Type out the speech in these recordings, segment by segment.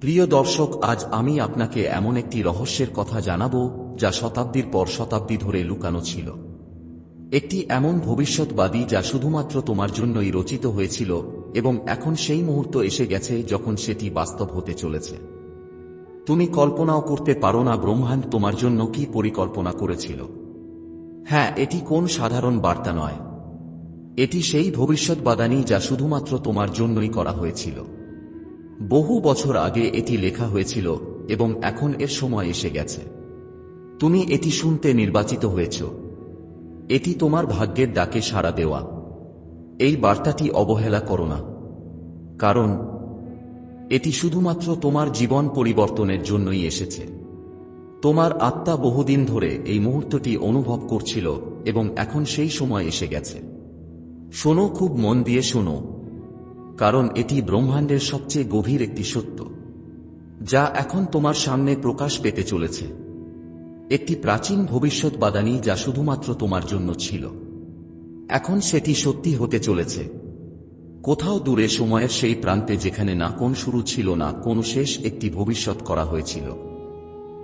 প্রিয় দর্শক, আজ আমি আপনাকে এমন একটি রহস্যের কথা জানাব, যা শতাব্দীর পর শতাব্দী ধরে লুকানো ছিল। একটি এমন ভবিষ্যৎবাদী যা শুধুমাত্র তোমার জন্যই রচিত হয়েছিল এবং এখন সেই মুহূর্ত এসে গেছে যখন সেটি বাস্তব হতে চলেছে। তুমি কল্পনাও করতে পারো না ব্রহ্মাণ্ড তোমার জন্য কি পরিকল্পনা করেছিল। হ্যাঁ এটি কোন সাধারণ বার্তা নয়। এটি সেই ভবিষ্যৎবাদানী যা শুধুমাত্র তোমার জন্যই করা হয়েছিল। বহু বছর আগে এটি লেখা হয়েছিল এবং এখন এর সময় এসে গেছে। তুমি এটি শুনতে নির্বাচিত হয়েছ। এটি তোমার ভাগ্যের ডাকে সাড়া দেওয়া। এই বার্তাটি অবহেলা করো না। কারণ, এটি শুধুমাত্র তোমার জীবন পরিবর্তনের জন্যই এসেছে। তোমার আত্মা বহুদিন ধরে এই মুহূর্তটি অনুভব করছিল এবং এখন সেই সময় এসে গেছে। শোনো, খুব মন দিয়ে শোনো। কারণ এটি ব্রহ্মাণ্ডের সবচেয়ে গভীর একটি সত্য, যা এখন তোমার সামনে প্রকাশ পেতে চলেছে। একটি প্রাচীন ভবিষ্যৎবাদানী যা শুধুমাত্র তোমার জন্য ছিল। এখন সেটি সত্যি হতে চলেছে। কোথাও দূরে সময়ের সেই প্রান্তে যেখানে না কোন শুরু ছিল, না কোন শেষ একটি ভবিষ্যৎ করা হয়েছিল।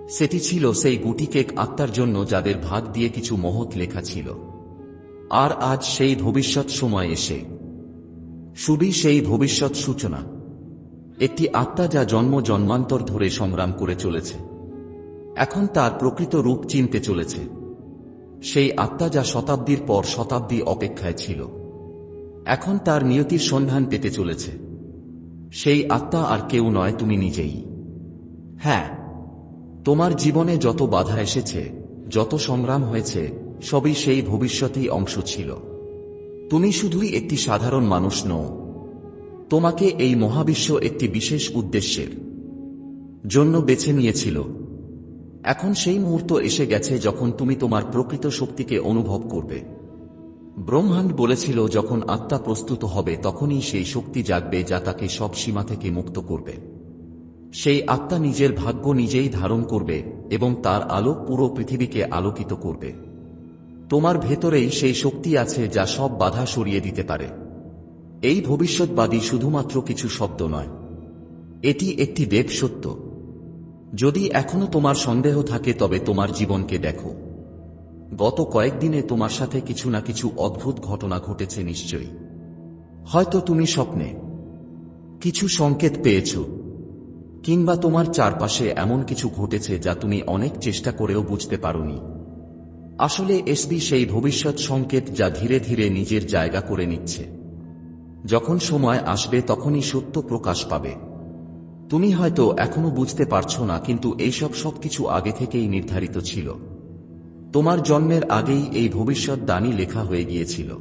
সেটি ছিল সেই গুটি কেক আত্মার জন্য যাদের ভাগ দিয়ে কিছু মহৎ লেখা ছিল। আর আজ সেই ভবিষ্যৎ সময় এসে শুধুই সেই ভবিষ্যৎ সূচনা। একটি আত্মা যা জন্ম জন্মান্তর ধরে সংগ্রাম করে চলেছে। এখন তার প্রকৃত রূপ চিনতে চলেছে। সেই আত্মা যা শতাব্দীর পর শতাব্দী অপেক্ষায় ছিল। এখন তার নিয়তির সন্ধান পেতে চলেছে। সেই আত্মা আর কেউ নয়, তুমি নিজেই। হ্যাঁ তোমার জীবনে যত বাধা এসেছে, যত সংগ্রাম হয়েছে, সবই সেই ভবিষ্যতেই অংশ ছিল। তুমি শুধুই একটি সাধারণ মানুষ নও। তোমাকে এই মহাবিশ্ব একটি বিশেষ উদ্দেশ্যের জন্য বেছে নিয়েছিল। এখন সেই মুহূর্ত এসে গেছে যখন তুমি তোমার প্রকৃত শক্তিকে অনুভব করবে। ব্রহ্মাণ্ড বলেছিল, যখন আত্মা প্রস্তুত হবে, তখনই সেই শক্তি জাগবে যা তাকে সব সীমা থেকে মুক্ত করবে। সেই আত্মা নিজের ভাগ্য নিজেই ধারণ করবে এবং তার আলো পুরো পৃথিবীকে আলোকিত করবে। তোমার ভেতরেই সেই শক্তি আছে যা সব বাধা সরিয়ে দিতে পারে। এই ভবিষ্যৎবাদী শুধুমাত্র কিছু শব্দ নয়। এটি একটি দেব সত্য। যদি এখনও তোমার সন্দেহ থাকে, তবে তোমার জীবনকে দেখো। গত কয়েকদিনে তোমার সাথে কিছু না কিছু অদ্ভুত ঘটনা ঘটেছে নিশ্চয়ই। হয়তো তুমি স্বপ্নে কিছু সংকেত পেয়েছ, কিংবা তোমার চারপাশে এমন কিছু ঘটেছে যা তুমি অনেক চেষ্টা করেও বুঝতে পারোনি। আসলে এসবি সেই ভবিষ্যৎ সংকেত যা ধীরে ধীরে নিজের জায়গা করে নিচ্ছে। যখন সময় আসবে তখনই সত্য প্রকাশ পাবে। তুমি হয়তো এখনও বুঝতে পারছ না, কিন্তু এইসব সবকিছু আগে থেকেই নির্ধারিত ছিল। তোমার জন্মের আগেই এই ভবিষ্যৎ দানি লেখা হয়ে গিয়েছিল।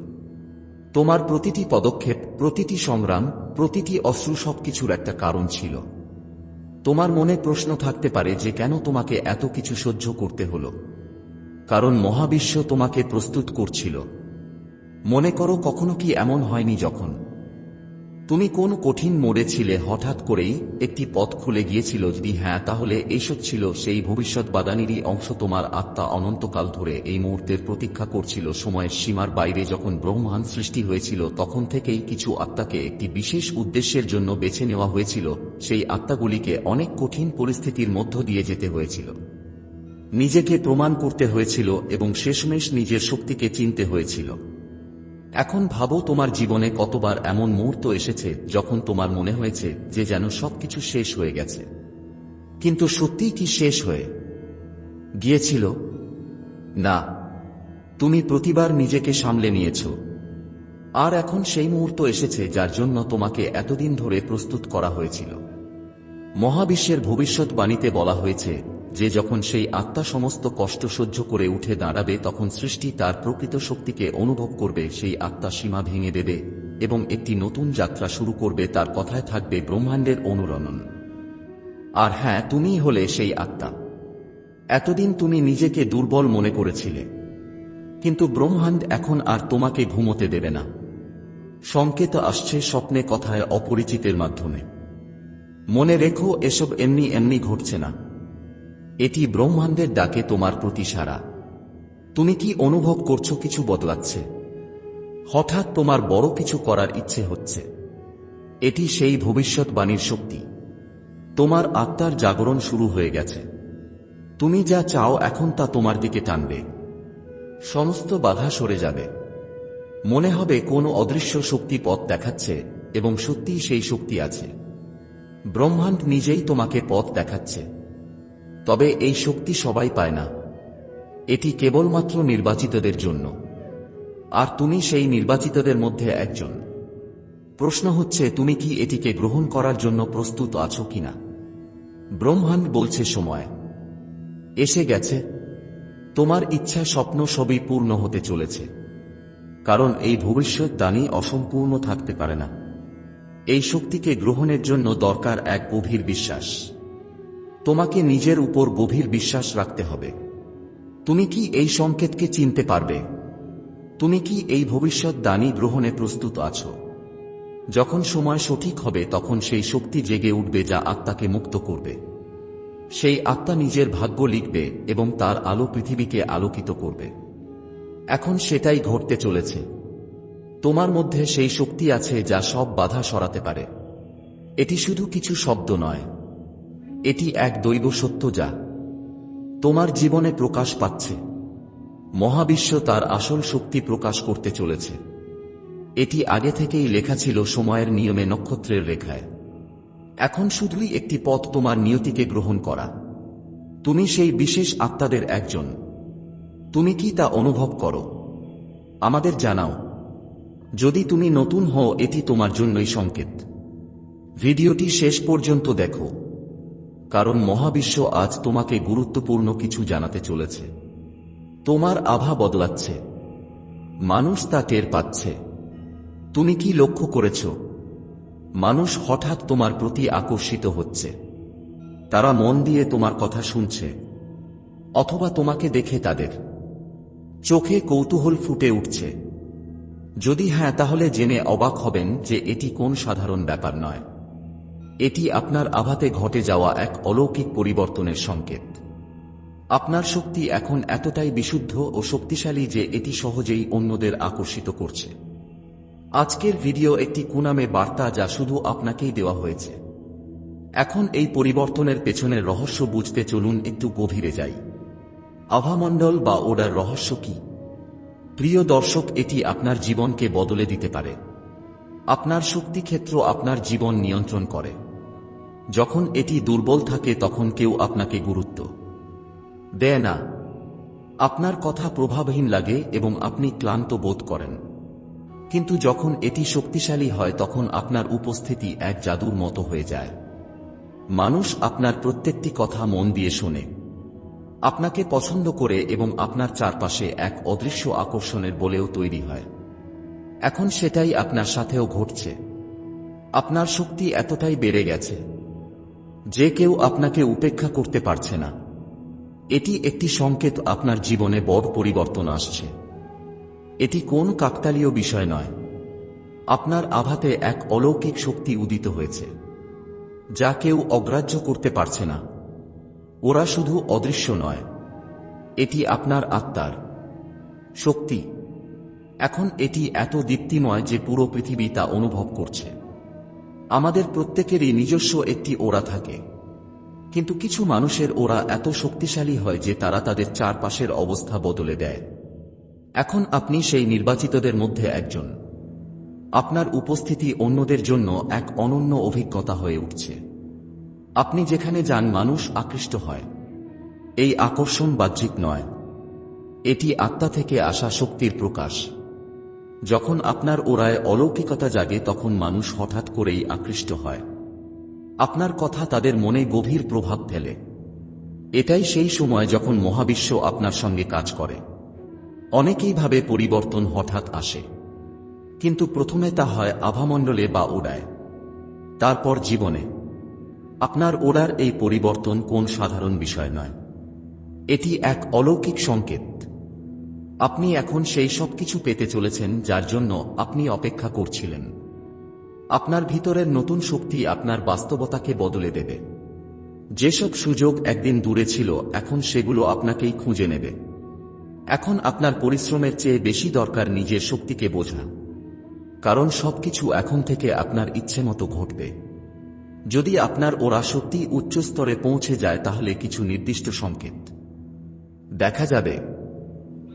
তোমার প্রতিটি পদক্ষেপ, প্রতিটি সংগ্রাম, প্রতিটি অশ্রু সবকিছুর একটা কারণ ছিল। তোমার মনে প্রশ্ন থাকতে পারে যে কেন তোমাকে এত কিছু সহ্য করতে হলো। কারণ মহাবিশ্ব তোমাকে প্রস্তুত করছিল। মনে করো কখনো কি এমন হয়নি যখন? তুমি কোন কঠিন মোড়ে ছিলে, হঠাৎ করেই একটি পথ খুলে গিয়েছিল যদি হ্যাঁ তাহলে এইসব ছিল সেই ভবিষ্যৎবাদানিরই অংশ তোমার আত্মা অনন্তকাল ধরে এই মুহূর্তের প্রতীক্ষা করছিল সময়ের সীমার বাইরে যখন ব্রহ্মাণ সৃষ্টি হয়েছিল, তখন থেকেই কিছু আত্মাকে একটি বিশেষ উদ্দেশ্যের জন্য বেছে নেওয়া হয়েছিল। সেই আত্মাগুলিকে অনেক কঠিন পরিস্থিতির মধ্য দিয়ে যেতে হয়েছিল। নিজেকে প্রমাণ করতে হয়েছিল এবং শেষমেশ নিজের শক্তিকে চিনতে হয়েছিল। এখন ভাবো তোমার জীবনে কতবার এমন মুহূর্ত এসেছে যখন তোমার মনে হয়েছে যে যেন সবকিছু শেষ হয়ে গেছে। কিন্তু সত্যিই কি শেষ হয়ে? গিয়েছিল? না। তুমি প্রতিবার নিজেকে সামলে নিয়েছ। আর এখন সেই মুহূর্ত এসেছে যার জন্য তোমাকে এতদিন ধরে প্রস্তুত করা হয়েছিল। মহাবিশ্বের ভবিষ্যৎবাণীতে বলা হয়েছে যে যখন সেই আত্মা সমস্ত কষ্ট সহ্য করে উঠে দাঁড়াবে, তখন সৃষ্টি তার প্রকৃত শক্তিকে অনুভব করবে, সেই আত্মা সীমা ভেঙে দেবে এবং একটি নতুন যাত্রা শুরু করবে, তার কথায় থাকবে ব্রহ্মাণ্ডের অনুরণন। আর হ্যাঁ তুমিই হলে সেই আত্মা। এতদিন তুমি নিজেকে দুর্বল মনে করেছিলে। কিন্তু ব্রহ্মাণ্ড এখন আর তোমাকে ঘুমোতে দেবে না। সংকেত আসছে স্বপ্নে কথায় অপরিচিতের মাধ্যমে। মনে রেখো, এসব এমনি এমনি ঘটছে না। এটি ব্রহ্মাণ্ডের ডাকে তোমার প্রতি সারা তুমি কি অনুভব করছ কিছু বদলাচ্ছে? হঠাৎ তোমার বড় কিছু করার ইচ্ছে হচ্ছে। এটি সেই ভবিষ্যৎবাণীর শক্তি। তোমার আত্মার জাগরণ শুরু হয়ে গেছে। তুমি যা চাও এখন তা তোমার দিকে টানবে। সমস্ত বাধা সরে যাবে। মনে হবে কোনো অদৃশ্য শক্তি পথ দেখাচ্ছে এবং সত্যিই সেই শক্তি আছে। ব্রহ্মাণ্ড নিজেই তোমাকে পথ দেখাচ্ছে। তবে এই শক্তি সবাই পায় না। এটি কেবলমাত্র নির্বাচিতদের জন্য। আর তুমি সেই নির্বাচিতদের মধ্যে একজন। প্রশ্ন হচ্ছে, তুমি কি এটিকে গ্রহণ করার জন্য প্রস্তুত আছো কিনা? ব্রহ্মাণ্ড বলছে, সময়। এসে গেছে। তোমার ইচ্ছা স্বপ্ন সবই পূর্ণ হতে চলেছে। কারণ এই ভবিষ্যৎ দানি অসম্পূর্ণ থাকতে পারে না। এই শক্তিকে গ্রহণের জন্য দরকার এক গভীর বিশ্বাস। তোমাকে নিজের উপর গভীর বিশ্বাস রাখতে হবে। তুমি কি এই সংকেতকে চিনতে পারবে? তুমি কি এই ভবিষ্যৎ দানি গ্রহণে প্রস্তুত আছো? যখন সময় সঠিক হবে, তখন সেই শক্তি জেগে উঠবে যা আত্মাকে মুক্ত করবে। সেই আত্মা নিজের ভাগ্য লিখবে এবং তার আলো পৃথিবীকে আলোকিত করবে। এখন সেটাই ঘটতে চলেছে। তোমার মধ্যে সেই শক্তি আছে যা সব বাধা সরাতে পারে। এটি শুধু কিছু শব্দ নয়। এটি এক দৈব সত্য যা তোমার জীবনে প্রকাশ পাচ্ছে। মহাবিশ্ব তার আসল শক্তি প্রকাশ করতে চলেছে। এটি আগে থেকেই লেখা ছিল সময়ের নিয়মে নক্ষত্রের রেখায়। এখন শুধুই একটি পথ তোমার নিয়তিকে গ্রহণ করা। তুমি সেই বিশেষ আত্মাদের একজন। তুমি কি তা অনুভব করো? আমাদের জানাও। যদি তুমি নতুন হও, এটি তোমার জন্যই সংকেত। ভিডিওটি শেষ পর্যন্ত দেখো। কারণ মহাবিশ্ব আজ তোমাকে গুরুত্বপূর্ণ কিছু জানাতে চলেছে। তোমার আভা বদলাচ্ছে। মানুষ তা টের পাচ্ছে। তুমি কি লক্ষ্য করেছ? মানুষ হঠাৎ তোমার প্রতি আকর্ষিত হচ্ছে। তারা মন দিয়ে তোমার কথা শুনছে, অথবা তোমাকে দেখে তাদের। চোখে কৌতূহল ফুটে উঠছে। যদি হ্যাঁ তাহলে জেনে অবাক হবেন যে এটি কোন সাধারণ ব্যাপার নয়। এটি আপনার আভাতে ঘটে যাওয়া এক অলৌকিক পরিবর্তনের সংকেত। আপনার শক্তি এখন এতটাই বিশুদ্ধ ও শক্তিশালী যে এটি সহজেই অন্যদের আকর্ষিত করছে। আজকের ভিডিও একটি কুনামে বার্তা যা শুধু আপনাকেই দেওয়া হয়েছে। এখন এই পরিবর্তনের পেছনের রহস্য বুঝতে চলুন একটু গভীরে যাই। আভামণ্ডল বা ওডার রহস্য কি? প্রিয় দর্শক, এটি আপনার জীবনকে বদলে দিতে পারে। আপনার শক্তি ক্ষেত্র আপনার জীবন নিয়ন্ত্রণ করে। যখন এটি দুর্বল থাকে তখন কেউ আপনাকে গুরুত্ব দেয় না। আপনার কথা প্রভাবহীন লাগে এবং আপনি ক্লান্ত বোধ করেন। কিন্তু যখন এটি শক্তিশালী হয় তখন আপনার উপস্থিতি এক জাদুর মতো হয়ে যায়। মানুষ আপনার প্রত্যেকটি কথা মন দিয়ে শোনে। আপনাকে পছন্দ করে এবং আপনার চারপাশে এক অদৃশ্য আকর্ষণের বলেও তৈরি হয়। এখন সেটাই আপনার সাথেও ঘটছে। আপনার শক্তি এতটাই বেড়ে গেছে। যে কেউ আপনাকে উপেক্ষা করতে পারছে না। এটি একটি সংকেত আপনার জীবনে বড় পরিবর্তন আসছে। এটি কোন কাকতালীয় বিষয় নয়। আপনার আভাতে এক অলৌকিক শক্তি উদিত হয়েছে, যা কেউ অগ্রাহ্য করতে পারছে না। ওরা শুধু অদৃশ্য নয়, এটি আপনার আত্মার শক্তি। এখন এটি এত দীপ্তিময় যে পুরো পৃথিবী তা অনুভব করছে। আমাদের প্রত্যেকেরই নিজস্ব একটি ওরা থাকে। কিন্তু কিছু মানুষের ওরা এত শক্তিশালী হয় যে তারা তাদের চারপাশের অবস্থা বদলে দেয়। এখন আপনি সেই নির্বাচিতদের মধ্যে একজন। আপনার উপস্থিতি অন্যদের জন্য এক অনন্য অভিজ্ঞতা হয়ে উঠছে। আপনি যেখানে যান মানুষ আকৃষ্ট হয়। এই আকর্ষণ বাহ্যিক নয়। এটি আত্মা থেকে আসা শক্তির প্রকাশ। যখন আপনার ওরায় অলৌকিকতা জাগে, তখন মানুষ হঠাৎ করেই আকৃষ্ট হয়। আপনার কথা তাদের মনে গভীর প্রভাব ফেলে। এটাই সেই সময় যখন মহাবিশ্ব আপনার সঙ্গে কাজ করে। অনেকেই ভাবে পরিবর্তন হঠাৎ আসে। কিন্তু প্রথমে তা হয় আভামণ্ডলে বা ওড়ায়। তারপর জীবনে। আপনার ওড়ার এই পরিবর্তন কোন সাধারণ বিষয় নয়। এটি এক অলৌকিক সংকেত। আপনি এখন সেই সব কিছু পেতে চলেছেন যার জন্য আপনি অপেক্ষা করছিলেন। আপনার ভিতরের নতুন শক্তি আপনার বাস্তবতাকে বদলে দেবে। যেসব সুযোগ একদিন দূরে ছিল, এখন সেগুলো আপনাকেই খুঁজে নেবে। এখন আপনার পরিশ্রমের চেয়ে বেশি দরকার নিজের শক্তিকে বোঝা। কারণ সবকিছু এখন থেকে আপনার ইচ্ছে মতো ঘটবে। যদি আপনার ওরা সত্যি উচ্চ স্তরে পৌঁছে যায়, তাহলে কিছু নির্দিষ্ট সংকেত। দেখা যাবে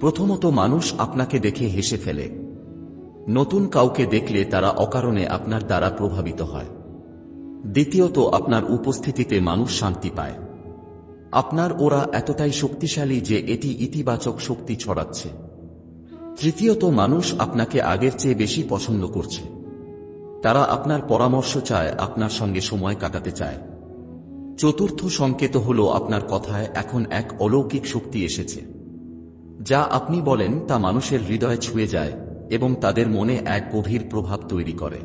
প্রথমত মানুষ আপনাকে দেখে হেসে ফেলে। নতুন কাউকে দেখলে তারা অকারণে আপনার দ্বারা প্রভাবিত হয়। দ্বিতীয়ত, আপনার উপস্থিতিতে মানুষ শান্তি পায়। আপনার ওরা এতটাই শক্তিশালী যে এটি ইতিবাচক শক্তি ছড়াচ্ছে। তৃতীয়ত, মানুষ আপনাকে আগের চেয়ে বেশি পছন্দ করছে। তারা আপনার পরামর্শ চায়, আপনার সঙ্গে সময় কাটাতে চায়। চতুর্থ সংকেত হল আপনার কথায় এখন এক অলৌকিক শক্তি এসেছে। যা আপনি বলেন তা মানুষের হৃদয়ে ছুঁয়ে যায় এবং তাদের মনে এক গভীর প্রভাব তৈরি করে।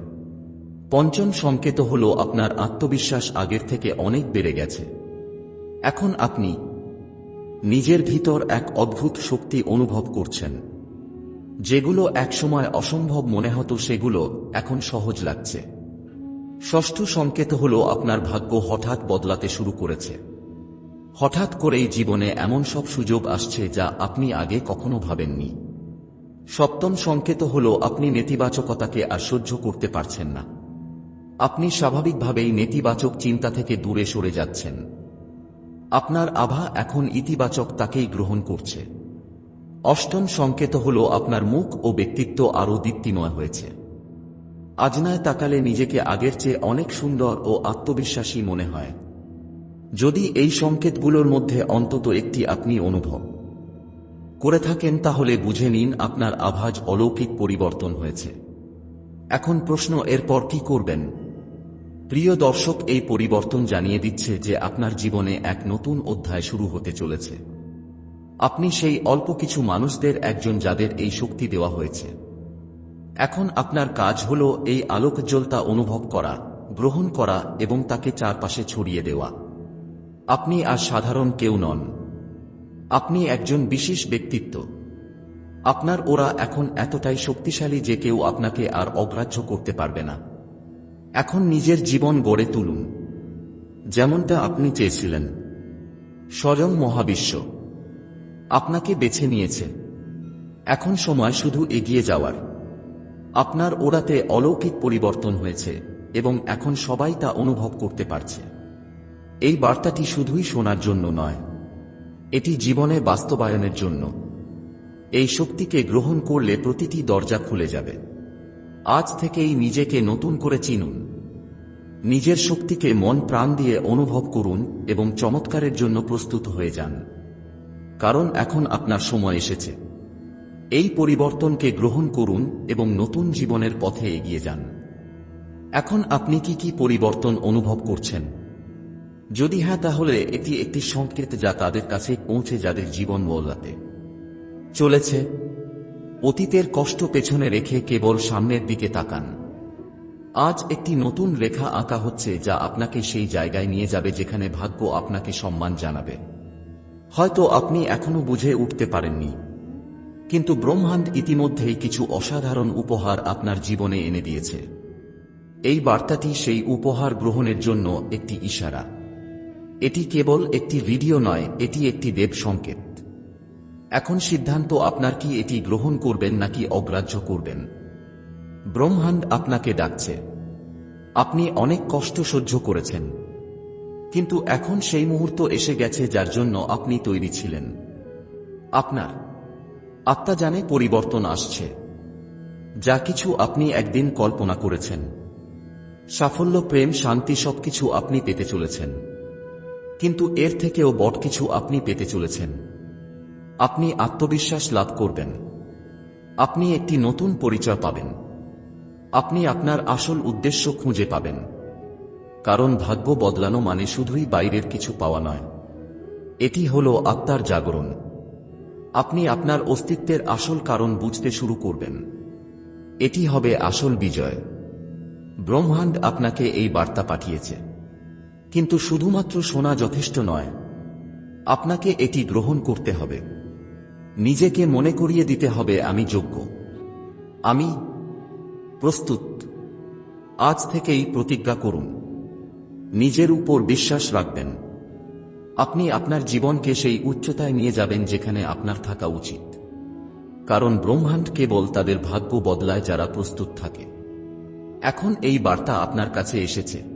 পঞ্চম সংকেত হল আপনার আত্মবিশ্বাস আগের থেকে অনেক বেড়ে গেছে। এখন আপনি নিজের ভিতর এক অদ্ভুত শক্তি অনুভব করছেন। যেগুলো একসময় অসম্ভব মনে হতো, সেগুলো এখন সহজ লাগছে। ষষ্ঠ সংকেত হল আপনার ভাগ্য হঠাৎ বদলাতে শুরু করেছে। হঠাৎ করেই জীবনে এমন সব সুযোগ আসছে যা আপনি আগে কখনো ভাবেননি। সপ্তম সংকেত হল আপনি নেতিবাচকতাকে আর সহ্য করতে পারছেন না। আপনি স্বাভাবিকভাবেই নেতিবাচক চিন্তা থেকে দূরে সরে যাচ্ছেন। আপনার আভা এখন ইতিবাচক তাকেই গ্রহণ করছে। অষ্টম সংকেত হল আপনার মুখ ও ব্যক্তিত্ব আরও দীপ্তিময় হয়েছে। আজনায় তাকালে নিজেকে আগের চেয়ে অনেক সুন্দর ও আত্মবিশ্বাসী মনে হয়। যদি এই সংকেতগুলোর মধ্যে অন্তত একটি আপনি অনুভব করে থাকেন, তাহলে বুঝে নিন আপনার আভাজ অলৌকিক পরিবর্তন হয়েছে। এখন প্রশ্ন, এরপর কি করবেন? প্রিয় দর্শক, এই পরিবর্তন জানিয়ে দিচ্ছে যে আপনার জীবনে এক নতুন অধ্যায় শুরু হতে চলেছে। আপনি সেই অল্প কিছু মানুষদের একজন যাদের এই শক্তি দেওয়া হয়েছে। এখন আপনার কাজ হল এই আলোকজ্জ্বলতা অনুভব করা, গ্রহণ করা এবং তাকে চারপাশে ছড়িয়ে দেওয়া। আপনি আর সাধারণ কেউ নন। আপনি একজন বিশেষ ব্যক্তিত্ব। আপনার ওরা এখন এতটাই শক্তিশালী যে কেউ আপনাকে আর অগ্রাহ্য করতে পারবে না। এখন নিজের জীবন গড়ে তুলুন। যেমনটা আপনি চেয়েছিলেন। স্বয়ং মহাবিশ্ব। আপনাকে বেছে নিয়েছে। এখন সময় শুধু এগিয়ে যাওয়ার। আপনার ওরাতে অলৌকিক পরিবর্তন হয়েছে এবং এখন সবাই তা অনুভব করতে পারছে। এই বার্তাটি শুধুই শোনার জন্য নয়, এটি জীবনে বাস্তবায়নের জন্য। এই শক্তিকে গ্রহণ করলে প্রতিটি দরজা খুলে যাবে। আজ থেকেই নিজেকে নতুন করে চিনুন। নিজের শক্তিকে মন প্রাণ দিয়ে অনুভব করুন এবং চমৎকারের জন্য প্রস্তুত হয়ে যান। কারণ এখন আপনার সময় এসেছে। এই পরিবর্তনকে গ্রহণ করুন এবং নতুন জীবনের পথে এগিয়ে যান। এখন আপনি কি কি পরিবর্তন অনুভব করছেন? যদি হ্যাঁ তাহলে এটি একটি সংকেত যা তাদের কাছে পৌঁছে যাদের জীবন বদলাতে চলেছে, অতীতের কষ্ট পেছনে রেখে কেবল সামনের দিকে তাকান। আজ একটি নতুন রেখা আঁকা হচ্ছে যা আপনাকে সেই জায়গায় নিয়ে যাবে যেখানে ভাগ্য আপনাকে সম্মান জানাবে। হয়তো আপনি এখনও বুঝে উঠতে পারেননি, কিন্তু ব্রহ্মাণ্ড ইতিমধ্যেই কিছু অসাধারণ উপহার আপনার জীবনে এনে দিয়েছে। এই বার্তাটি সেই উপহার গ্রহণের জন্য একটি ইশারা। এটি কেবল একটি ভিডিও নয়, এটি একটি দেব সংকেত। এখন সিদ্ধান্ত আপনার কি এটি গ্রহণ করবেন নাকি অগ্রাহ্য করবেন? ব্রহ্মাণ্ড আপনাকে ডাকছে। আপনি অনেক কষ্ট সহ্য করেছেন। কিন্তু এখন সেই মুহূর্ত এসে গেছে যার জন্য আপনি তৈরি ছিলেন। আপনার আত্মা জানে পরিবর্তন আসছে। যা কিছু আপনি একদিন কল্পনা করেছেন। সাফল্য, প্রেম, শান্তি সবকিছু আপনি পেতে চলেছেন। কিন্তু এর থেকেও বট কিছু আপনি পেতে চলেছেন। আপনি আত্মবিশ্বাস লাভ করবেন। আপনি একটি নতুন পরিচয় পাবেন। আপনি আপনার আসল উদ্দেশ্য খুঁজে পাবেন। কারণ ভাগ্য বদলানো মানে শুধুই বাইরের কিছু পাওয়া নয়। এটি হল আত্মার জাগরণ। আপনি আপনার অস্তিত্বের আসল কারণ বুঝতে শুরু করবেন। এটি হবে আসল বিজয়। ব্রহ্মাণ্ড আপনাকে এই বার্তা পাঠিয়েছে। কিন্তু শুধুমাত্র শোনা যথেষ্ট নয়। আপনাকে এটি গ্রহণ করতে হবে। নিজেকে মনে করিয়ে দিতে হবে আমি যোগ্য। আমি প্রস্তুত। আজ থেকেই প্রতিজ্ঞা করুন। নিজের উপর বিশ্বাস রাখবেন। আপনি আপনার জীবনকে সেই উচ্চতায় নিয়ে যাবেন যেখানে আপনার থাকা উচিত। কারণ ব্রহ্মাণ্ড কেবল তাদের ভাগ্য বদলায় যারা প্রস্তুত থাকে। এখন এই বার্তা আপনার কাছে এসেছে।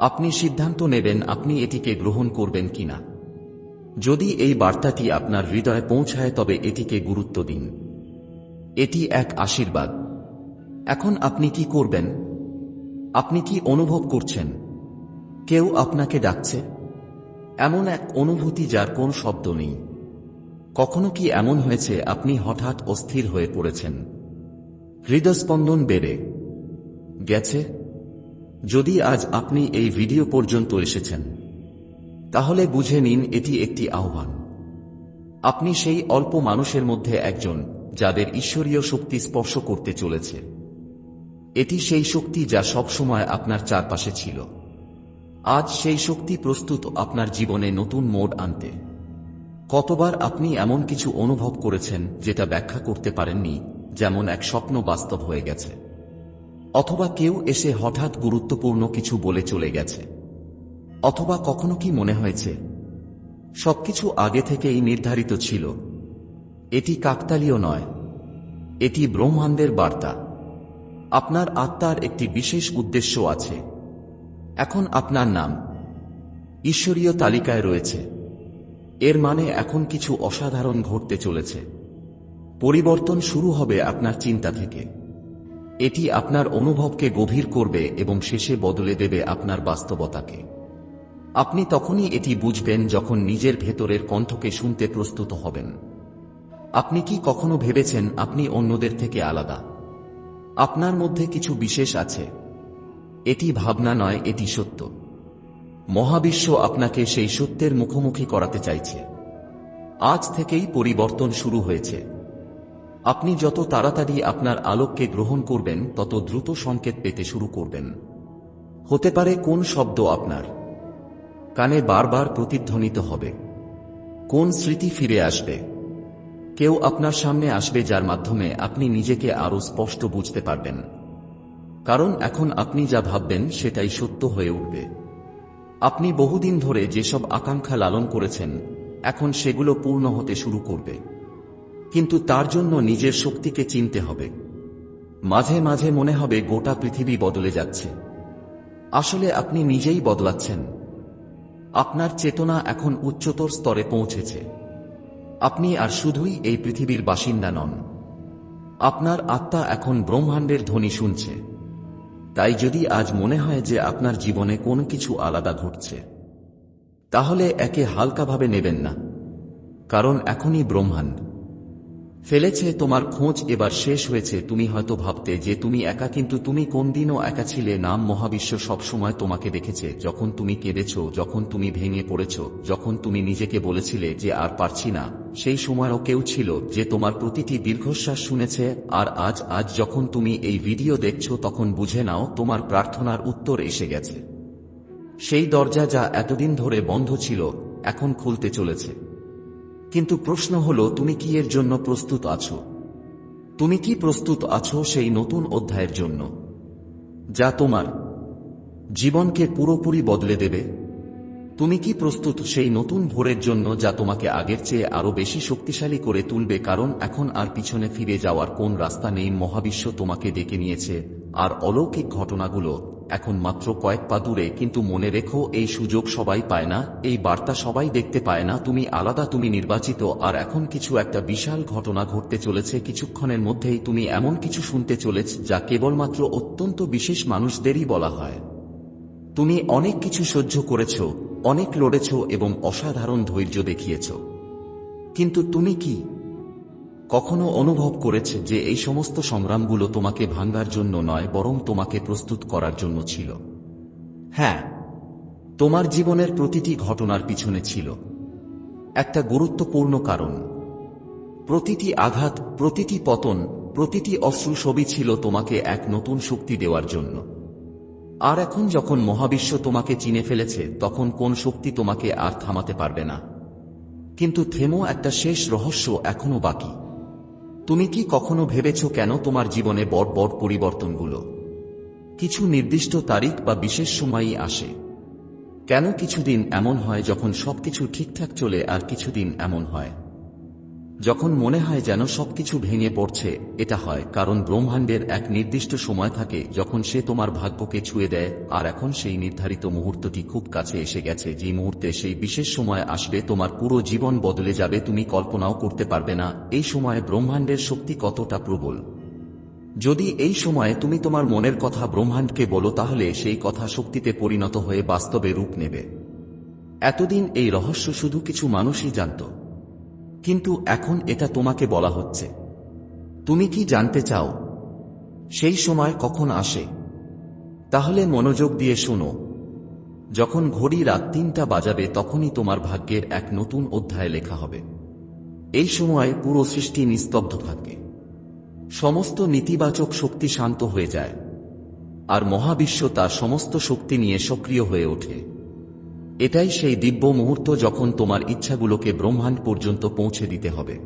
আপনি সিদ্ধান্ত নেবেন আপনি এটিকে গ্রহণ করবেন কিনা। যদি এই বার্তাটি আপনার হৃদয়ে পৌঁছায়, তবে এটিকে গুরুত্ব দিন। এটি এক আশীর্বাদ। এখন আপনি কি করবেন? আপনি কি অনুভব করছেন? কেউ আপনাকে ডাকছে? এমন এক অনুভূতি যার কোন শব্দ নেই। কখনো কি এমন হয়েছে আপনি হঠাৎ অস্থির হয়ে পড়েছেন? হৃদস্পন্দন বেড়ে গেছে? যদি আজ আপনি এই ভিডিও পর্যন্ত এসেছেন, তাহলে বুঝে নিন এটি একটি আহ্বান। আপনি সেই অল্প মানুষের মধ্যে একজন যাদের ঈশ্বরীয় শক্তি স্পর্শ করতে চলেছে। এটি সেই শক্তি যা সবসময় আপনার চারপাশে ছিল। আজ সেই শক্তি প্রস্তুত আপনার জীবনে নতুন মোড আনতে। কতবার আপনি এমন কিছু অনুভব করেছেন যেটা ব্যাখ্যা করতে পারেননি, যেমন এক স্বপ্ন বাস্তব হয়ে গেছে। অথবা কেউ এসে হঠাৎ গুরুত্বপূর্ণ কিছু বলে চলে গেছে। অথবা কখনো কি মনে হয়েছে? সবকিছু আগে থেকেই নির্ধারিত ছিল। এটি কাকতালীয় নয়। এটি ব্রহ্মাণ্ডের বার্তা। আপনার আত্মার একটি বিশেষ উদ্দেশ্য আছে। এখন আপনার নাম। ঈশ্বরীয় তালিকায় রয়েছে। এর মানে এখন কিছু অসাধারণ ঘটতে চলেছে। পরিবর্তন শুরু হবে আপনার চিন্তা থেকে। এটি আপনার অনুভবকে গভীর করবে এবং শেষে বদলে দেবে আপনার বাস্তবতাকে। আপনি তখনই এটি বুঝবেন যখন নিজের ভেতরের কণ্ঠকে শুনতে প্রস্তুত হবেন। আপনি কি কখনো ভেবেছেন আপনি অন্যদের থেকে আলাদা? আপনার মধ্যে কিছু বিশেষ আছে। এটি ভাবনা নয়, এটি সত্য। মহাবিশ্ব আপনাকে সেই সত্যের মুখোমুখি করাতে চাইছে। আজ থেকেই পরিবর্তন শুরু হয়েছে। আপনি যত তাড়াতাড়ি আপনার আলোককে গ্রহণ করবেন, তত দ্রুত সংকেত পেতে শুরু করবেন। হতে পারে কোন শব্দ আপনার? কানে বারবার প্রতিধ্বনিত হবে। কোন স্মৃতি ফিরে আসবে? কেউ আপনার সামনে আসবে যার মাধ্যমে আপনি নিজেকে আরও স্পষ্ট বুঝতে পারবেন। কারণ এখন আপনি যা ভাববেন, সেটাই সত্য হয়ে উঠবে। আপনি বহুদিন ধরে যেসব আকাঙ্ক্ষা লালন করেছেন, এখন সেগুলো পূর্ণ হতে শুরু করবে। কিন্তু তার জন্য নিজের শক্তিকে চিনতে হবে। মাঝে মাঝে মনে হবে গোটা পৃথিবী বদলে যাচ্ছে। আসলে আপনি নিজেই বদলাচ্ছেন। আপনার চেতনা এখন উচ্চতর স্তরে পৌঁছেছে। আপনি আর শুধুই এই পৃথিবীর বাসিন্দা নন। আপনার আত্মা এখন ব্রহ্মাণ্ডের ধ্বনি শুনছে। তাই যদি আজ মনে হয় যে আপনার জীবনে কোনো কিছু আলাদা ঘটছে, তাহলে একে হালকাভাবে নেবেন না, কারণ এখনই ব্রহ্মাণ্ড। ফেলেছে তোমার খোঁজ, এবার শেষ হয়েছে। তুমি হয়তো ভাবতে যে তুমি একা, কিন্তু তুমি কোন দিনও একা ছিলে? নাম মহাবিশ্ব সবসময় তোমাকে দেখেছে। যখন তুমি কেঁদেছ, যখন তুমি ভেঙে পড়েছ, যখন তুমি নিজেকে বলেছিলে যে আর পারছি না, সেই সময়ও কেউ ছিল যে তোমার প্রতিটি দীর্ঘশ্বাস শুনেছে। আর আজ আজ যখন তুমি এই ভিডিও দেখছ, তখন বুঝে নাও তোমার প্রার্থনার উত্তর এসে গেছে। সেই দরজা যা এতদিন ধরে বন্ধ ছিল, এখন খুলতে চলেছে। কিন্তু প্রশ্ন হল, তুমি কি এর জন্য প্রস্তুত আছো? তুমি কি প্রস্তুত আছো সেই নতুন অধ্যায়ের জন্য? যা তোমার জীবনকে পুরোপুরি বদলে দেবে। তুমি কি প্রস্তুত সেই নতুন ভোরের জন্য যা তোমাকে আগের চেয়ে আরও বেশি শক্তিশালী করে তুলবে? কারণ এখন আর পিছনে ফিরে যাওয়ার কোন রাস্তা নেই। মহাবিশ্ব তোমাকে ডেকে নিয়েছে। আর অলৌকিক ঘটনাগুলো এখন মাত্র কয়েক পা দূরে, কিন্তু মনে রেখো, এই সুযোগ সবাই পায় না, এই বার্তা সবাই দেখতে পায় না, তুমি আলাদা, তুমি নির্বাচিত, আর এখন কিছু একটা বিশাল ঘটনা ঘটতে চলেছে, কিছুক্ষণের মধ্যেই তুমি এমন কিছু শুনতে চলেছ, যা কেবলমাত্র অত্যন্ত বিশেষ মানুষদেরই বলা হয়। তুমি অনেক কিছু সহ্য করেছ, অনেক লড়েছ এবং অসাধারণ ধৈর্য দেখিয়েছ। কিন্তু তুমি কি? কখনো অনুভব করেছে যে এই সমস্ত সংগ্রামগুলো তোমাকে ভাঙ্গার জন্য নয়, বরং তোমাকে প্রস্তুত করার জন্য ছিল। হ্যাঁ তোমার জীবনের প্রতিটি ঘটনার পিছনে ছিল। একটা গুরুত্বপূর্ণ কারণ। প্রতিটি আঘাত, প্রতিটি পতন, প্রতিটি অশ্রু ছবি ছিল তোমাকে এক নতুন শক্তি দেওয়ার জন্য। আর এখন যখন মহাবিশ্ব তোমাকে চিনে ফেলেছে, তখন কোন শক্তি তোমাকে আর থামাতে পারবে না। কিন্তু থেমো, একটা শেষ রহস্য এখনও বাকি। তুমি কি কখনো ভেবেছ কেন তোমার জীবনে বড় বড় পরিবর্তনগুলো? কিছু নির্দিষ্ট তারিখ বা বিশেষ সময়ই আসে। কেন কিছুদিন এমন হয় যখন সবকিছু ঠিকঠাক চলে আর কিছুদিন এমন হয়? যখন মনে হয় যেন সবকিছু ভেঙে পড়ছে, এটা হয়, কারণ ব্রহ্মাণ্ডের এক নির্দিষ্ট সময় থাকে যখন সে তোমার ভাগ্যকে ছুঁয়ে দেয়, আর এখন সেই নির্ধারিত মুহূর্তটি খুব কাছে এসে গেছে, যে মুহূর্তে সেই বিশেষ সময় আসবে, তোমার পুরো জীবন বদলে যাবে, তুমি কল্পনাও করতে পারবে না, এই সময়ে ব্রহ্মাণ্ডের শক্তি কতটা প্রবল। যদি এই সময়ে তুমি তোমার মনের কথা ব্রহ্মাণ্ডকে বলো, তাহলে সেই কথা শক্তিতে পরিণত হয়ে বাস্তবে রূপ নেবে। এতদিন এই রহস্য শুধু কিছু মানুষই জানত। কিন্তু এখন এটা তোমাকে বলা হচ্ছে। তুমি কি জানতে চাও? সেই সময় কখন আসে? তাহলে মনোযোগ দিয়ে শোনো। যখন ঘড়ি রাত তিনটা বাজাবে তখনই তোমার ভাগ্যের এক নতুন অধ্যায় লেখা হবে। এই সময় পুরো সৃষ্টি নিস্তব্ধ থাকে। সমস্ত নেতিবাচক শক্তি শান্ত হয়ে যায়। আর মহাবিশ্ব তার সমস্ত শক্তি নিয়ে সক্রিয় হয়ে ওঠে। এটাই সেই দিব্য মুহূর্ত যখন তোমার ইচ্ছাগুলোকে ব্রহ্মাণ্ড পর্যন্ত পৌঁছে দিতে হবে।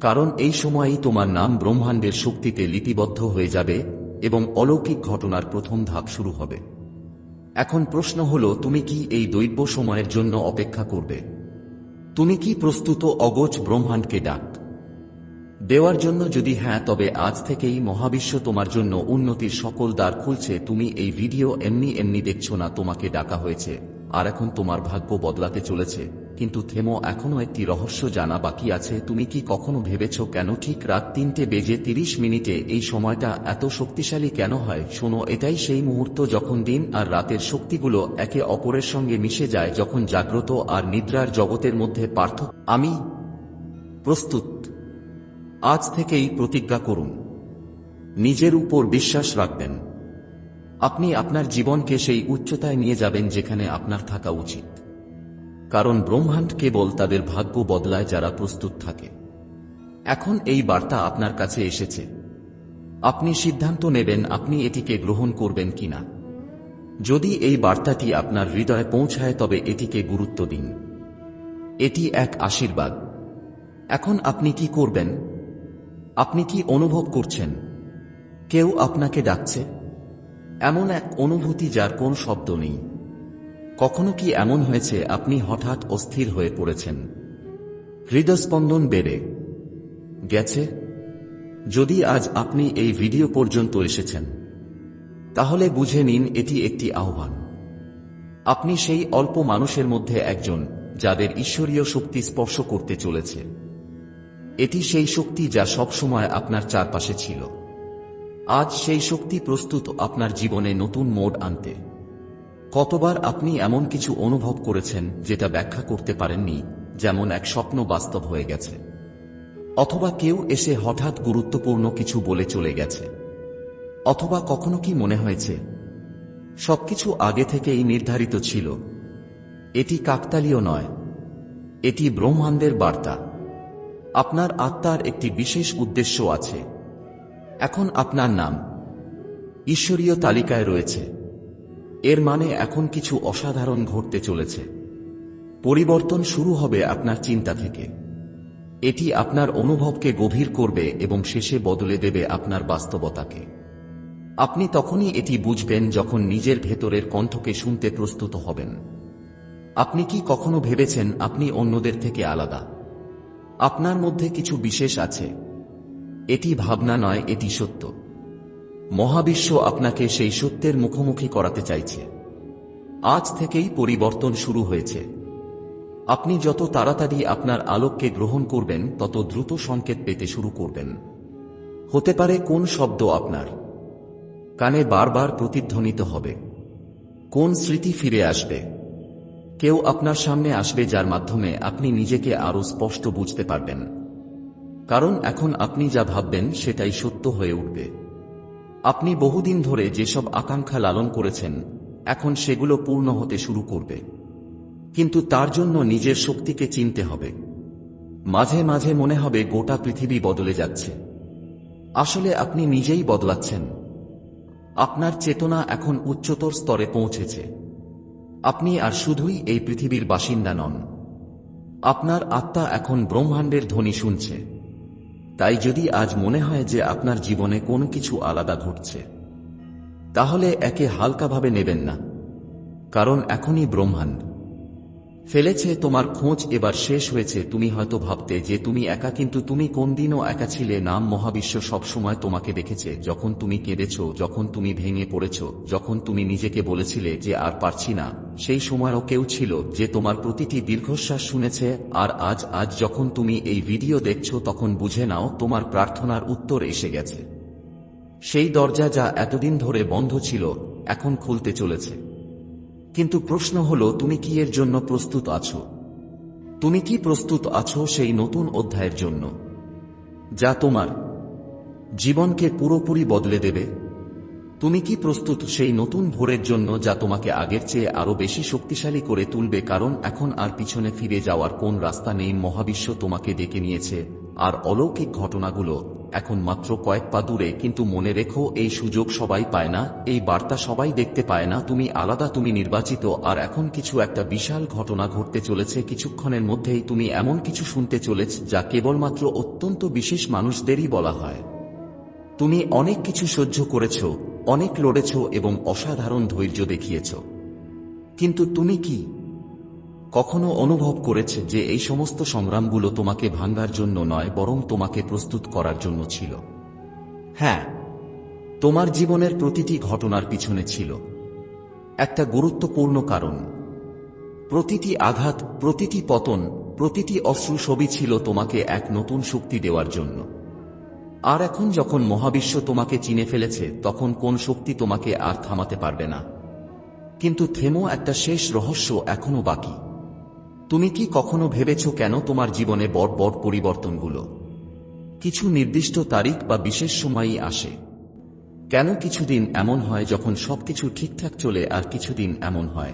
কারণ এই সময়েই তোমার নাম ব্রহ্মাণ্ডের শক্তিতে লিপিবদ্ধ হয়ে যাবে এবং অলৌকিক ঘটনার প্রথম ধাপ শুরু হবে। এখন প্রশ্ন হল, তুমি কি এই দৈব্য সময়ের জন্য অপেক্ষা করবে? তুমি কি প্রস্তুত অগোচ ব্রহ্মাণ্ডকে ডাক? দেওয়ার জন্য যদি হ্যাঁ তবে আজ থেকেই মহাবিশ্ব তোমার জন্য উন্নতির সকল দ্বার খুলছে। তুমি এই ভিডিও এমনি এমনি দেখছ না, তোমাকে ডাকা হয়েছে। আর এখন তোমার ভাগ্য বদলাতে চলেছে। কিন্তু থেমো, এখনও একটি রহস্য জানা বাকি আছে। তুমি কি কখনো ভেবেছ কেন ঠিক রাত তিনটে বেজে তিরিশ মিনিটে এই সময়টা এত শক্তিশালী কেন হয়? শোনো, এটাই সেই মুহূর্ত যখন দিন আর রাতের শক্তিগুলো একে অপরের সঙ্গে মিশে যায়, যখন জাগ্রত আর নিদ্রার জগতের মধ্যে পার্থক্য। আমি প্রস্তুত। আজ থেকেই প্রতিজ্ঞা করুন। নিজের উপর বিশ্বাস রাখবেন। আপনি আপনার জীবনকে সেই উচ্চতায় নিয়ে যাবেন যেখানে আপনার থাকা উচিত। কারণ ব্রহ্মাণ্ড কেবল তাদের ভাগ্য বদলায় যারা প্রস্তুত থাকে। এখন এই বার্তা আপনার কাছে এসেছে। আপনি সিদ্ধান্ত নেবেন আপনি এটিকে গ্রহণ করবেন কিনা। যদি এই বার্তাটি আপনার হৃদয়ে পৌঁছায়, তবে এটিকে গুরুত্ব দিন। এটি এক আশীর্বাদ। এখন আপনি কি করবেন? আপনি কি অনুভব করছেন? কেউ আপনাকে ডাকছে? এমন এক অনুভূতি যার কোন শব্দ নেই। কখনো কি এমন হয়েছে আপনি হঠাৎ অস্থির হয়ে পড়েছেন? হৃদস্পন্দন বেড়ে গেছে। যদি আজ আপনি এই ভিডিও পর্যন্ত এসেছেন, তাহলে বুঝে নিন এটি একটি আহ্বান। আপনি সেই অল্প মানুষের মধ্যে একজন যাদের ঈশ্বরীয় শক্তি স্পর্শ করতে চলেছে। এটি সেই শক্তি যা সবসময় আপনার চারপাশে ছিল। আজ সেই শক্তি প্রস্তুত আপনার জীবনে নতুন মোড আনতে। কতবার আপনি এমন কিছু অনুভব করেছেন যেটা ব্যাখ্যা করতে পারেননি, যেমন এক স্বপ্ন বাস্তব হয়ে গেছে। অথবা কেউ এসে হঠাৎ গুরুত্বপূর্ণ কিছু বলে চলে গেছে। অথবা কখনো কি মনে হয়েছে, সবকিছু আগে থেকেই নির্ধারিত ছিল। এটি কাকতালীয় নয়, এটি ব্রহ্মাণ্ডের বার্তা। আপনার আত্মার একটি বিশেষ উদ্দেশ্য আছে। এখন আপনার নাম। ঈশ্বরীয় তালিকায় রয়েছে। এর মানে এখন কিছু অসাধারণ ঘটতে চলেছে। পরিবর্তন শুরু হবে আপনার চিন্তা থেকে। এটি আপনার অনুভবকে গভীর করবে এবং শেষে বদলে দেবে আপনার বাস্তবতাকে। আপনি তখনই এটি বুঝবেন যখন নিজের ভেতরের কণ্ঠকে শুনতে প্রস্তুত হবেন। আপনি কি কখনো ভেবেছেন আপনি অন্যদের থেকে আলাদা? আপনার মধ্যে কিছু বিশেষ আছে। এটি ভাবনা নয়, এটি সত্য। মহাবিশ্ব আপনাকে সেই সত্যের মুখোমুখি করাতে চাইছে। আজ থেকেই পরিবর্তন শুরু হয়েছে। আপনি যত তাড়াতাড়ি আপনার আলোককে গ্রহণ করবেন, তত দ্রুত সংকেত পেতে শুরু করবেন। হতে পারে কোন শব্দ আপনার? কানে বারবার প্রতিধ্বনিত হবে। কোন স্মৃতি ফিরে আসবে? কেউ আপনার সামনে আসবে যার মাধ্যমে আপনি নিজেকে আরও স্পষ্ট বুঝতে পারবেন। কারণ এখন আপনি যা ভাববেন সেটাই সত্য হয়ে উঠবে। আপনি বহুদিন ধরে যেসব আকাঙ্ক্ষা লালন করেছেন, এখন সেগুলো পূর্ণ হতে শুরু করবে। কিন্তু তার জন্য নিজের শক্তিকে চিনতে হবে। মাঝে মাঝে মনে হবে গোটা পৃথিবী বদলে যাচ্ছে। আসলে আপনি নিজেই বদলাচ্ছেন। আপনার চেতনা এখন উচ্চতর স্তরে পৌঁছেছে। আপনি আর শুধুই এই পৃথিবীর বাসিন্দা নন। আপনার আত্মা এখন ব্রহ্মাণ্ডের ধ্বনি শুনছে। তাই যদি আজ মনে হয় যে আপনার জীবনে কোনো কিছু আলাদা ঘটছে, তাহলে একে হালকাভাবে নেবেন না, কারণ এখনই ব্রহ্মাণ্ড। ফেলেছে তোমার খোঁজ এবার শেষ হয়েছে, তুমি হয়তো ভাবতে যে তুমি একা, কিন্তু তুমি কোনদিনও একা ছিলে? নাম মহাবিশ্ব সবসময় তোমাকে দেখেছে, যখন তুমি কেঁদেছ, যখন তুমি ভেঙে পড়েছ, যখন তুমি নিজেকে বলেছিলে যে আর পারছি না। সেই সময়ও কেউ ছিল যে তোমার প্রতিটি দীর্ঘশ্বাস শুনেছে, আর আজ আজ যখন তুমি এই ভিডিও দেখছ, তখন বুঝে নাও তোমার প্রার্থনার উত্তর এসে গেছে। সেই দরজা যা এতদিন ধরে বন্ধ ছিল, এখন খুলতে চলেছে। কিন্তু প্রশ্ন হল, তুমি কি এর জন্য প্রস্তুত আছো? তুমি কি প্রস্তুত আছো সেই নতুন অধ্যায়ের জন্য? যা তোমার জীবনকে পুরোপুরি বদলে দেবে। তুমি কি প্রস্তুত সেই নতুন ভোরের জন্য যা তোমাকে আগের চেয়ে আরও বেশি শক্তিশালী করে তুলবে? কারণ এখন আর পিছনে ফিরে যাওয়ার কোন রাস্তা নেই। মহাবিশ্ব তোমাকে ডেকে নিয়েছে। আর অলৌকিক ঘটনাগুলো এখন মাত্র কয়েক পা দূরে, কিন্তু মনে রেখো, এই সুযোগ সবাই পায় না, এই বার্তা সবাই দেখতে পায় না, তুমি আলাদা, তুমি নির্বাচিত, আর এখন কিছু একটা বিশাল ঘটনা ঘটতে চলেছে, কিছুক্ষণের মধ্যেই তুমি এমন কিছু শুনতে চলেছ, যা কেবলমাত্র অত্যন্ত বিশেষ মানুষদেরই বলা হয়। তুমি অনেক কিছু সহ্য করেছ, অনেক লড়েছ এবং অসাধারণ ধৈর্য দেখিয়েছ। কিন্তু তুমি কি? কখনো অনুভব করেছে যে এই সমস্ত সংগ্রামগুলো তোমাকে ভাঙ্গার জন্য নয়, বরং তোমাকে প্রস্তুত করার জন্য ছিল। হ্যাঁ তোমার জীবনের প্রতিটি ঘটনার পিছনে ছিল। একটা গুরুত্বপূর্ণ কারণ। প্রতিটি আঘাত, প্রতিটি পতন, প্রতিটি অশ্রু ছবি ছিল তোমাকে এক নতুন শক্তি দেওয়ার জন্য। আর এখন যখন মহাবিশ্ব তোমাকে চিনে ফেলেছে, তখন কোন শক্তি তোমাকে আর থামাতে পারবে না। কিন্তু থেমো, একটা শেষ রহস্য এখনও বাকি। তুমি কি কখনো ভেবেছ কেন তোমার জীবনে বড় বড় পরিবর্তনগুলো? কিছু নির্দিষ্ট তারিখ বা বিশেষ সময়ই আসে। কেন কিছুদিন এমন হয় যখন সবকিছু ঠিকঠাক চলে আর কিছুদিন এমন হয়?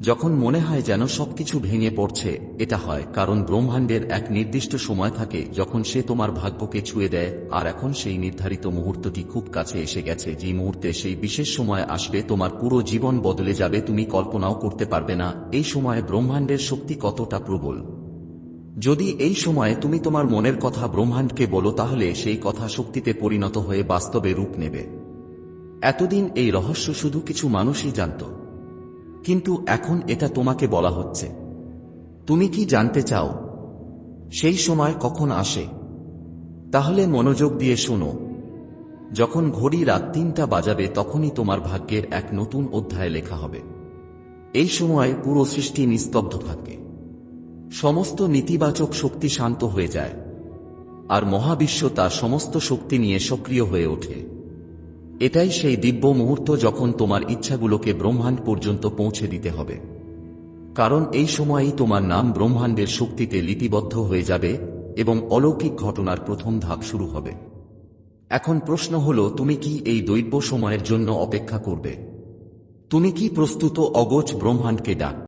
যখন মনে হয় যেন সবকিছু ভেঙে পড়ছে, এটা হয় কারণ ব্রহ্মাণ্ডের এক নির্দিষ্ট সময় থাকে যখন সে তোমার ভাগ্যকে ছুঁয়ে দেয়, আর এখন সেই নির্ধারিত মুহূর্তটি খুব কাছে এসে গেছে, যে মুহূর্তে সেই বিশেষ সময় আসবে, তোমার পুরো জীবন বদলে যাবে, তুমি কল্পনাও করতে পারবে না, এই সময়ে ব্রহ্মাণ্ডের শক্তি কতটা প্রবল। যদি এই সময়ে তুমি তোমার মনের কথা ব্রহ্মাণ্ডকে বলো, তাহলে সেই কথা শক্তিতে পরিণত হয়ে বাস্তবে রূপ নেবে। এতদিন এই রহস্য শুধু কিছু মানুষই জানত। কিন্তু এখন এটা তোমাকে বলা হচ্ছে। তুমি কি জানতে চাও? সেই সময় কখন আসে? তাহলে মনোযোগ দিয়ে শোনো। যখন ঘড়ি রাত তিনটা বাজাবে তখনই তোমার ভাগ্যের এক নতুন অধ্যায় লেখা হবে। এই সময় পুরো সৃষ্টি নিস্তব্ধ থাকে। সমস্ত নেতিবাচক শক্তি শান্ত হয়ে যায়। আর মহাবিশ্ব তার সমস্ত শক্তি নিয়ে সক্রিয় হয়ে ওঠে। এটাই সেই দিব্য মুহূর্ত যখন তোমার ইচ্ছাগুলোকে ব্রহ্মাণ্ড পর্যন্ত পৌঁছে দিতে হবে। কারণ এই সময়েই তোমার নাম ব্রহ্মাণ্ডের শক্তিতে লিপিবদ্ধ হয়ে যাবে এবং অলৌকিক ঘটনার প্রথম ধাপ শুরু হবে। এখন প্রশ্ন হল, তুমি কি এই দৈব্য সময়ের জন্য অপেক্ষা করবে? তুমি কি প্রস্তুত অগোচ ব্রহ্মাণ্ডকে ডাক?